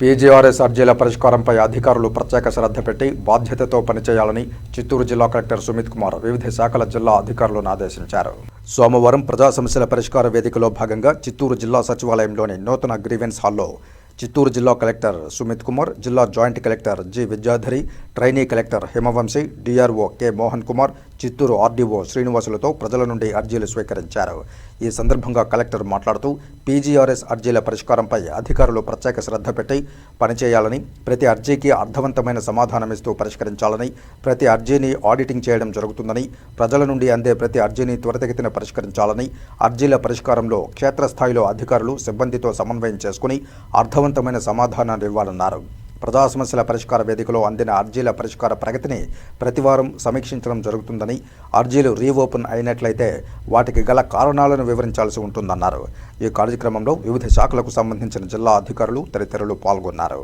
PGRS అర్జీల పరిష్కారంపై అధికారులు ప్రత్యేక శ్రద్ధ పెట్టి బాధ్యతతో పనిచేయాలని చిత్తూరు జిల్లా కలెక్టర్ సుమిత్ కుమార్ వివిధ శాఖల జిల్లా అధికారులను ఆదేశించారు. సోమవారం ప్రజా సమస్యల పరిష్కార వేదికలో భాగంగా చిత్తూరు జిల్లా సచివాలయంలోని నూతన గ్రీవెన్స్ హాల్లో చిత్తూరు జిల్లా కలెక్టర్ సుమిత్ కుమార్ జిల్లా joint collector G Vidyadhari trainee collector Himavamshi DRO K Mohan Kumar Chittoor RDO శ్రీనివాసులతో ప్రజల నుండి అర్జీలు స్వీకరించారు. ఈ సందర్భంగా కలెక్టర్ మాట్లాడుతూ పీజీఆర్ఎస్ అర్జీల పరిష్కారంపై అధికారులు ప్రత్యేక శ్రద్ధ పెట్టి పనిచేయాలని ప్రతి అర్జీకి అర్థవంతమైన సమాధానమిస్తూ పరిష్కరించాలని ప్రతి అర్జీని ఆడిటింగ్ చేయడం జరుగుతుందని ప్రజల నుండి అందే ప్రతి అర్జీని త్వరితగతిన పరిష్కరించాలని అర్జీల పరిష్కారంలో క్షేత్రస్థాయిలో అధికారులు సిబ్బందితో సమన్వయం చేసుకుని అర్థవంతమైన సమాధానాలు ఇవ్వాలన్నారు. ప్రజా సమస్యల పరిష్కార వేదికలో అందిన అర్జీల పరిష్కార ప్రగతిని ప్రతివారం సమీక్షించడం జరుగుతుందని అర్జీలు రీఓపెన్ అయినట్లయితే వాటికి గల కారణాలను వివరించాల్సి ఉంటుందన్నారు. ఈ కార్యక్రమంలో వివిధ శాఖలకు సంబంధించిన జిల్లా అధికారులు తదితరులు పాల్గొన్నారు.